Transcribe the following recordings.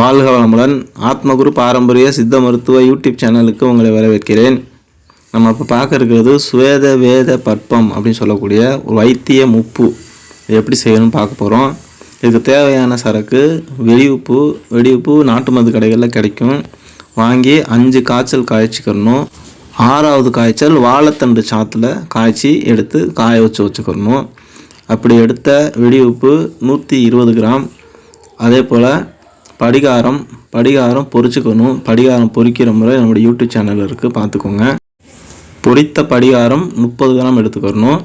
வாழ்க வளமுடன். ஆத்மகுரு பாரம்பரிய சித்த மருத்துவ யூடியூப் சேனலுக்கு உங்களை வரவேற்கிறேன். நம்ம இப்போ பார்க்க இருக்கிறது சுவேத வேத பற்பம் அப்படின்னு சொல்லக்கூடிய ஒரு வைத்திய முப்பு. இது எப்படி செய்யணும்னு பார்க்க போகிறோம் இதுக்கு தேவையான சரக்கு வெடிவுப்பு வெடிவுப்பு நாட்டு மருந்து கடைகளில் கிடைக்கும். வாங்கி அஞ்சு காய்ச்சல் காய்ச்சிக்கிறணும் ஆறாவது காய்ச்சல் வாழைத்தண்டு சாத்தில் காய்ச்சி எடுத்து காய வச்சு வச்சுக்கிறணும் அப்படி எடுத்த வெடிவுப்பு நூற்றி இருபது கிராம். அதே போல் படிகாரம் படிகாரம் பொறிச்சுக்கணும். படிகாரம் பொறிக்கிற முறை நம்முடைய யூடியூப் சேனலில் இருக்குது பார்த்துக்கோங்க. பொரித்த படிகாரம் முப்பது கிராம் எடுத்துக்கணும்.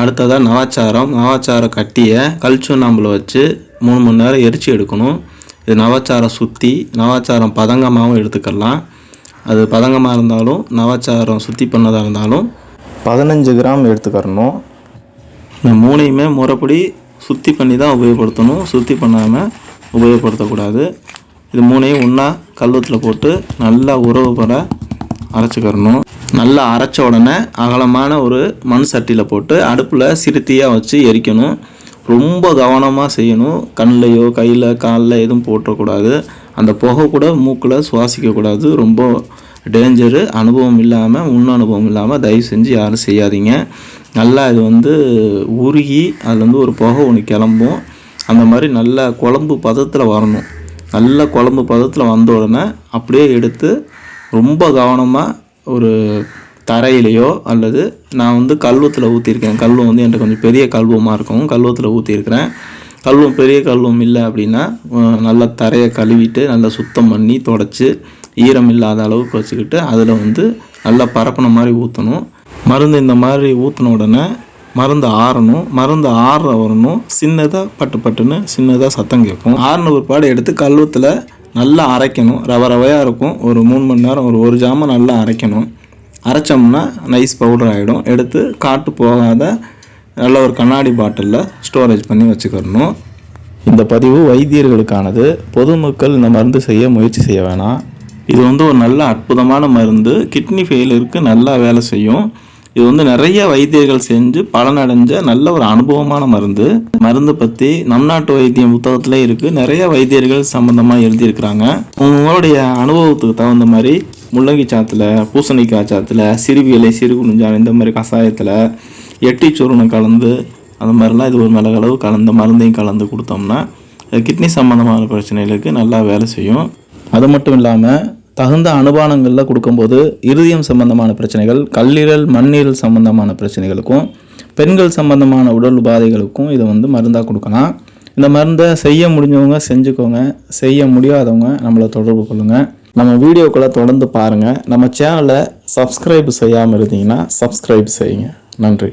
அடுத்ததாக நவாச்சாரம். நவாச்சார கட்டியை கல் சுண்ணாம்பில் வச்சு மூணு மணி நேரம் எரிச்சு எடுக்கணும். இது நவாச்சாரம் சுற்றி நவாச்சாரம் பதங்கமாகவும் எடுத்துக்கலாம். அது பதங்கமாக இருந்தாலும் நவாச்சாரம் சுற்றி பண்ணதாக இருந்தாலும் பதினஞ்சு கிராம் எடுத்துக்கிறணும். இந்த மூணையுமே முறைப்படி சுத்தி பண்ணி தான் உபயோகப்படுத்தணும். சுத்தி பண்ணாமல் உபயோகப்படுத்தக்கூடாது. இது மூணையும் ஒன்றா கல்வத்தில் போட்டு நல்லா உறவு பெற அரைச்சிக்கிறணும். நல்லா அரைச்ச உடனே அகலமான ஒரு மண் சட்டியில் போட்டு அடுப்பில் சிறுத்தியாக வச்சு எரிக்கணும். ரொம்ப கவனமாக செய்யணும். கண்ணிலையோ கையில் காலில் எதுவும் போட்டக்கூடாது. அந்த புகை கூட மூக்கில் சுவாசிக்கக்கூடாது. ரொம்ப டேஞ்சரு அனுபவம் இல்லாமல் முன் அனுபவம் இல்லாமல் தயவு செஞ்சு யாரும் செய்யாதீங்க. நல்லா இது வந்து உருகி அதுலேருந்து ஒரு புகை ஒன்று கிளம்பும். அந்த மாதிரி நல்ல குழம்பு பதத்தில் வரணும். நல்ல குழம்பு பதத்தில் வந்த உடனே அப்படியே எடுத்து ரொம்ப கவனமாக ஒரு தரையிலையோ அல்லது நான் வந்து கல்வத்தில் ஊற்றிருக்கேன் கல்வம் வந்து என்கிட்ட கொஞ்சம் பெரிய கல்வமாக இருக்கும். கல்வத்தில் ஊற்றிருக்கிறேன் கல்வம் பெரிய கல்வம் இல்லை அப்படின்னா நல்லா தரையை கழுவிட்டு நல்லா சுத்தம் பண்ணி தொடச்சி ஈரம் இல்லாத அளவுக்கு வச்சுக்கிட்டு அதில் வந்து நல்லா பரப்பின மாதிரி ஊற்றணும் மருந்து இந்த மாதிரி ஊற்றின உடனே மருந்து ஆறணும் மருந்து ஆறுற வரணும் சின்னதாக பட்டு பட்டுன்னு சின்னதாக சத்தம் கேட்கும் ஆறின பிற்பாடு எடுத்து கல்வத்தில் நல்லா அரைக்கணும். ரவ ரவையாக இருக்கும். ஒரு மூணு மணி நேரம் ஒரு ஒரு ஜாமம் நல்லா அரைக்கணும். அரைச்சோம்னா நைஸ் பவுடர் ஆகிடும் எடுத்து காட்டு போகாத நல்ல ஒரு கண்ணாடி பாட்டிலில் ஸ்டோரேஜ் பண்ணி வச்சுக்கிறணும் இந்த பதிவு வைத்தியர்களுக்கானது. பொதுமக்கள் இந்த மருந்து செய்ய முயற்சி செய்ய வேணாம். இது வந்து ஒரு நல்ல அற்புதமான மருந்து. கிட்னி ஃபெயிலருக்கு நல்லா வேலை செய்யும். இது வந்து நிறைய வைத்தியர்கள் செஞ்சு பலனடைஞ்ச நல்ல ஒரு அனுபவமான மருந்து. மருந்து பற்றி நம் நாட்டு வைத்தியம் புத்தகத்திலே இருக்குது நிறைய வைத்தியர்கள் சம்மந்தமாக எழுதியிருக்கிறாங்க. உங்களுடைய அனுபவத்துக்கு தகுந்த மாதிரி முள்ளங்கி சாத்தில் பூசணிக்காய் சாத்தில் சிறுவி இலை சிறுகுணிஞ்சான் இந்த மாதிரி கஷாயத்தில் எட்டி சுருணை கலந்து அந்த மாதிரிலாம் இது ஒரு மிளகளவு கலந்த மருந்தையும் கலந்து கொடுத்தோம்னா கிட்னி சம்மந்தமான பிரச்சனைகளுக்கு நல்லா வேலை செய்யும். அது மட்டும் இல்லாமல் தகுந்த அனுபானங்களில் கொடுக்கும்போது இருதயம் சம்பந்தமான பிரச்சனைகள் கல்லீரல் மண்ணீரல் சம்பந்தமான பிரச்சனைகளுக்கும் பெண்கள் சம்பந்தமான உடல் உபாதைகளுக்கும் இதை வந்து மருந்தாக கொடுக்கலாம். இந்த மருந்தை செய்ய முடிஞ்சவங்க செஞ்சுக்கோங்க. செய்ய முடியாதவங்க நம்மளை தொடர்பு கொள்ளுங்கள் நம்ம வீடியோக்களை தொடர்ந்து பாருங்கள் நம்ம சேனலை சப்ஸ்கிரைப் செய்யாமல் இருந்தீங்கன்னா சப்ஸ்கிரைப் செய்யுங்க. நன்றி.